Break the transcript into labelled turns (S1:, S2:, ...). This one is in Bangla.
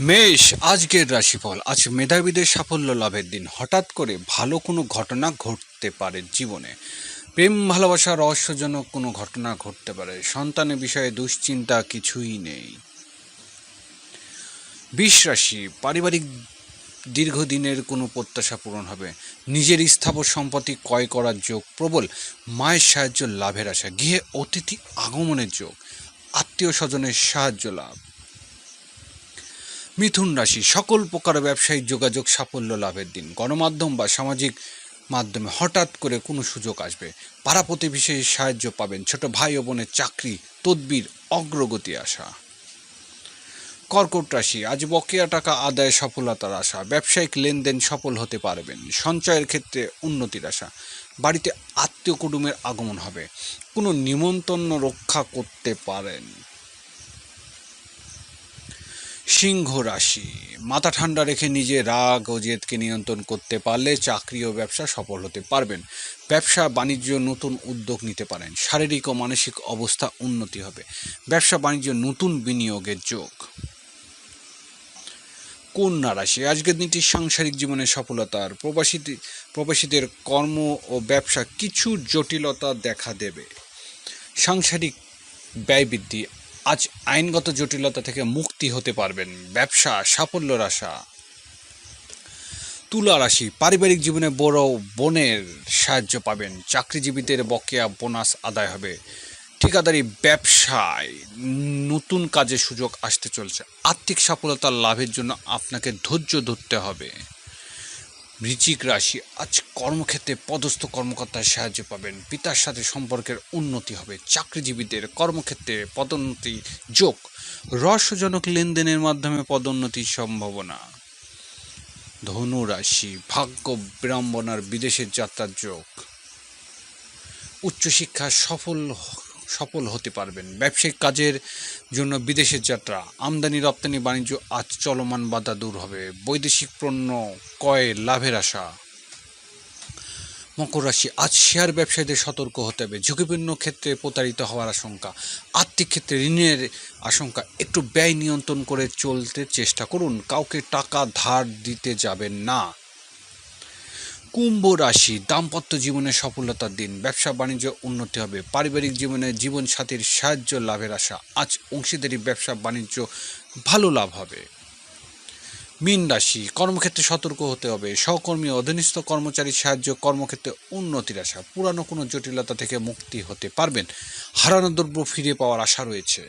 S1: মেষ, আজকের রাশিফল। আজ মেধাবীদের সাফল্য লাভের দিন। হঠাৎ করে ভালো কোনো ঘটনা ঘটতে পারে জীবনে। প্রেম, ভালোবাসা, রহস্যজনক কোনো ঘটনা ঘটতে পারে। সন্তানের বিষয়ে দুশ্চিন্তা কিছুই নেই। বিষ রাশি, পারিবারিক দীর্ঘদিনের কোনো প্রত্যাশা পূরণ হবে। নিজের স্থাবর সম্পত্তি ক্রয় করার যোগ প্রবল। মায়ের সাহায্য লাভের আশা। গৃহে অতিথি আগমনের যোগ। আত্মীয় স্বজনের সাহায্য লাভ। মিথুন রাশি সকল প্রকার ব্যবসায়িক যোগাযোগ সাফল্য লাভের দিন। গণমাধ্যম বা সামাজিক মাধ্যমে হঠাৎ করে কোনো সুযোগ আসবে। পাড়া প্রতিবেশীর সাহায্য পাবেন ছোট ভাই ও বোনের চাকরি, তদবির, অগ্রগতি আশা। কর্কট রাশি, আজ বকেয়া টাকা আদায় সফলতার আশা। ব্যবসায়িক লেনদেন সফল হতে পারবেন। সঞ্চয়ের ক্ষেত্রে উন্নতির আশা। বাড়িতে আত্মীয় কুটুমের আগমন হবে। কোনো নিমন্ত্রণ রক্ষা করতে পারেন। সিংহ রাশি। মাথা ঠান্ডা রেখে নিজে রাগ ও জেদকে নিয়ন্ত্রণ করতে পারলে চাকরি ও ব্যবসা সফল হতে পারবেন। ব্যবসা বাণিজ্য নতুন উদ্যোগ নিতে পারেন। শারীরিক ও মানসিক অবস্থা উন্নতি হবে। ব্যবসা বাণিজ্য নতুন বিনিয়োগের যোগ। কন্যা রাশি। আজকের দিনটি সাংসারিক জীবনে সফলতার। প্রবাসী প্রবাসীদের কর্ম ও ব্যবসা কিছু জটিলতা দেখা দেবে। সাংসারিক ব্যয় বৃদ্ধি আজ আইনগত জটিলতা থেকে মুক্তি হতে পারবেন ব্যবসা সাফল্যর আশা তুলা রাশি, পারিবারিক জীবনে বড় বোনের সাহায্য পাবেন। চাকরিজীবীদের বকেয়া বোনাস আদায় হবে। ঠিকাদারি ব্যবসায় নতুন কাজের সুযোগ আসতে চলছে। আর্থিক সফলতা লাভের জন্য আপনাকে ধৈর্য ধরতে হবে। বৃশ্চিক রাশি, আজ কর্মক্ষেত্রে পদস্থ কর্মকর্তার সাহায্য পাবেন। পিতার সাথে সম্পর্কের উন্নতি হবে। চাকরিজীবীদের কর্মক্ষেত্রে পদোন্নতি যোগ। রহস্যজনক লেনদেনের মাধ্যমে পদোন্নতির সম্ভাবনা। ধনু রাশি, ভাগ্য বিড়ম্বনার বিদেশের যাত্রার যোগ। উচ্চশিক্ষা সফল সফল হতে পারবেন। ব্যবসায়িক কাজের জন্য বিদেশের যাত্রা, আমদানি, রপ্তানি, বাণিজ্য আজ চলমান বাধা দূর হবে। বৈদেশিক পণ্য ক্রয়ে লাভের আশা। মকর রাশি, আজ শেয়ার ব্যবসায়ীদের সতর্ক হতে হবে। ঝুঁকিপূর্ণ ক্ষেত্রে প্রতারিত হওয়ার আশঙ্কা। আর্থিক ক্ষেত্রে ঋণের আশঙ্কা, একটু ব্যয় নিয়ন্ত্রণ করে চলতে চেষ্টা করুন। কাউকে টাকা ধার দিতে যাবেন না। কুম্ভ রাশি, দাম্পত্য জীবনে সফলতার দিন, ব্যবসা বাণিজ্য উন্নতি হবে, পারিবারিক জীবনে জীবনসাথীর সাহায্য, লাভের আশা। আজ অংশীদারি, ব্যবসা বাণিজ্য ভালো লাভ হবে। মীন রাশি, কর্মক্ষেত্রে সতর্ক হতে হবে, সহকর্মী, অধীনস্থ কর্মচারীর সাহায্য, কর্মক্ষেত্রে উন্নতির আশা। পুরানো কোনো জটিলতা থেকে মুক্তি হতে পারবেন। হারানো দ্রব্য ফিরে পাওয়ার আশা রয়েছে।